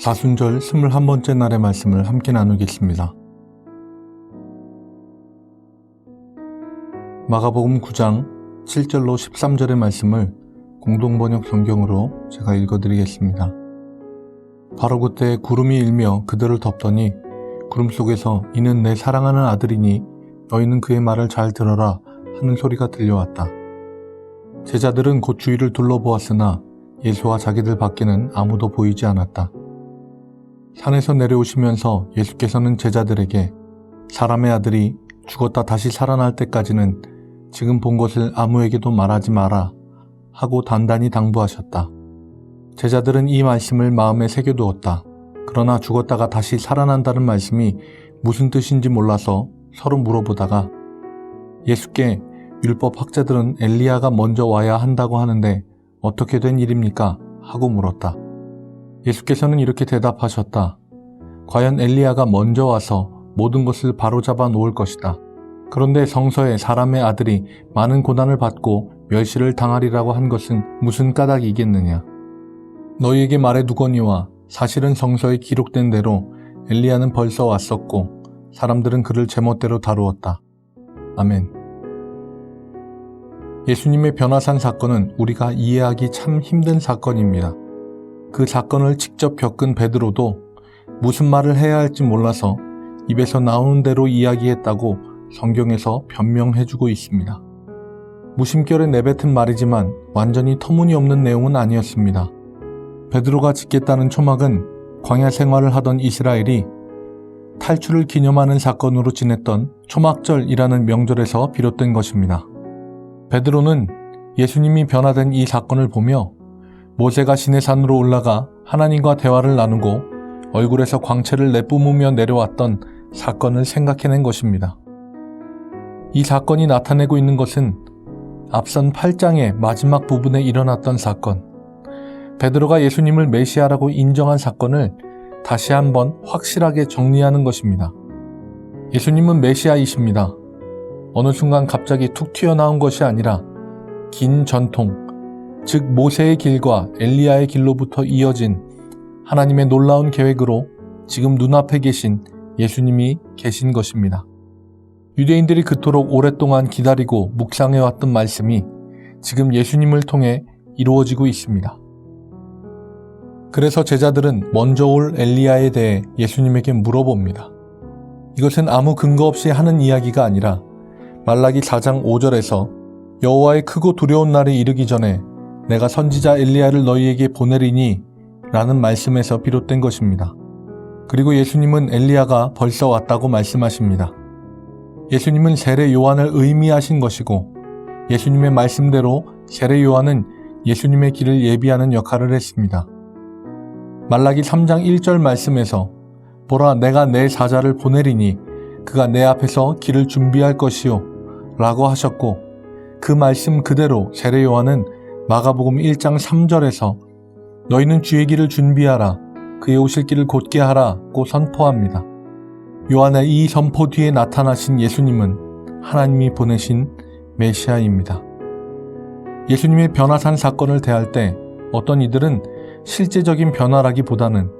사순절 21번째 날의 말씀을 함께 나누겠습니다. 마가복음 9장 7절로 13절의 말씀을 공동번역 성경으로 제가 읽어드리겠습니다. 바로 그때 구름이 일며 그들을 덮더니 구름 속에서 이는 내 사랑하는 아들이니 너희는 그의 말을 잘 들어라 하는 소리가 들려왔다. 제자들은 곧 주위를 둘러보았으나 예수와 자기들 밖에는 아무도 보이지 않았다. 산에서 내려오시면서 예수께서는 제자들에게 사람의 아들이 죽었다 다시 살아날 때까지는 지금 본 것을 아무에게도 말하지 마라 하고 단단히 당부하셨다. 제자들은 이 말씀을 마음에 새겨두었다. 그러나 죽었다가 다시 살아난다는 말씀이 무슨 뜻인지 몰라서 서로 물어보다가 예수께 율법 학자들은 엘리야가 먼저 와야 한다고 하는데 어떻게 된 일입니까? 하고 물었다. 예수께서는 이렇게 대답하셨다. 과연 엘리야가 먼저 와서 모든 것을 바로잡아 놓을 것이다. 그런데 성서에 사람의 아들이 많은 고난을 받고 멸시를 당하리라고 한 것은 무슨 까닭이겠느냐. 너희에게 말해 두거니와 사실은 성서에 기록된 대로 엘리야는 벌써 왔었고 사람들은 그를 제멋대로 다루었다. 아멘. 예수님의 변화산 사건은 우리가 이해하기 참 힘든 사건입니다. 그 사건을 직접 겪은 베드로도 무슨 말을 해야 할지 몰라서 입에서 나오는 대로 이야기했다고 성경에서 변명해주고 있습니다. 무심결에 내뱉은 말이지만 완전히 터무니없는 내용은 아니었습니다. 베드로가 짓겠다는 초막은 광야 생활을 하던 이스라엘이 탈출을 기념하는 사건으로 지냈던 초막절이라는 명절에서 비롯된 것입니다. 베드로는 예수님이 변화된 이 사건을 보며 모세가 시내산으로 올라가 하나님과 대화를 나누고 얼굴에서 광채를 내뿜으며 내려왔던 사건을 생각해낸 것입니다. 이 사건이 나타내고 있는 것은 앞선 8장의 마지막 부분에 일어났던 사건, 베드로가 예수님을 메시아라고 인정한 사건을 다시 한번 확실하게 정리하는 것입니다. 예수님은 메시아이십니다. 어느 순간 갑자기 툭 튀어나온 것이 아니라 긴 전통, 즉 모세의 길과 엘리야의 길로부터 이어진 하나님의 놀라운 계획으로 지금 눈앞에 계신 예수님이 계신 것입니다. 유대인들이 그토록 오랫동안 기다리고 묵상해왔던 말씀이 지금 예수님을 통해 이루어지고 있습니다. 그래서 제자들은 먼저 올 엘리야에 대해 예수님에게 물어봅니다. 이것은 아무 근거 없이 하는 이야기가 아니라 말라기 4장 5절에서 여호와의 크고 두려운 날이 이르기 전에 내가 선지자 엘리야를 너희에게 보내리니 라는 말씀에서 비롯된 것입니다. 그리고 예수님은 엘리야가 벌써 왔다고 말씀하십니다. 예수님은 세례 요한을 의미하신 것이고 예수님의 말씀대로 세례 요한은 예수님의 길을 예비하는 역할을 했습니다. 말라기 3장 1절 말씀에서 보라 내가 내 사자를 보내리니 그가 내 앞에서 길을 준비할 것이요 라고 하셨고 그 말씀 그대로 세례 요한은 마가복음 1장 3절에서 너희는 주의 길을 준비하라 그의 오실 길을 곧게 하라고 선포합니다. 요한의 이 선포 뒤에 나타나신 예수님은 하나님이 보내신 메시아입니다. 예수님의 변화산 사건을 대할 때 어떤 이들은 실제적인 변화라기보다는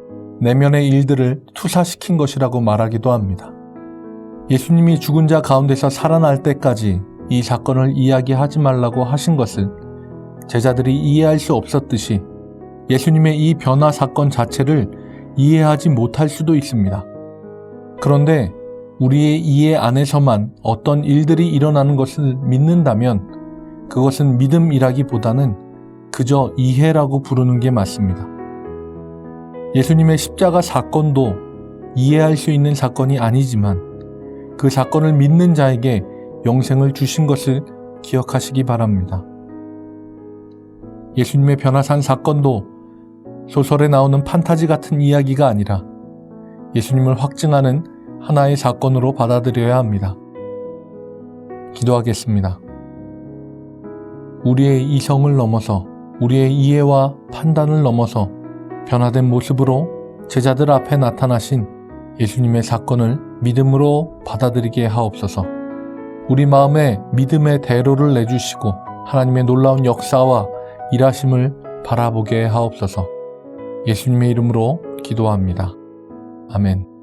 내면의 일들을 투사시킨 것이라고 말하기도 합니다. 예수님이 죽은 자 가운데서 살아날 때까지 이 사건을 이야기하지 말라고 하신 것을 제자들이 이해할 수 없었듯이 예수님의 이 변화 사건 자체를 이해하지 못할 수도 있습니다. 그런데 우리의 이해 안에서만 어떤 일들이 일어나는 것을 믿는다면 그것은 믿음이라기보다는 그저 이해라고 부르는 게 맞습니다. 예수님의 십자가 사건도 이해할 수 있는 사건이 아니지만 그 사건을 믿는 자에게 영생을 주신 것을 기억하시기 바랍니다. 예수님의 변화산 사건도 소설에 나오는 판타지 같은 이야기가 아니라 예수님을 확증하는 하나의 사건으로 받아들여야 합니다. 기도하겠습니다. 우리의 이성을 넘어서 우리의 이해와 판단을 넘어서 변화된 모습으로 제자들 앞에 나타나신 예수님의 사건을 믿음으로 받아들이게 하옵소서. 우리 마음에 믿음의 대로를 내주시고 하나님의 놀라운 역사와 일하심을 바라보게 하옵소서. 예수님의 이름으로 기도합니다. 아멘.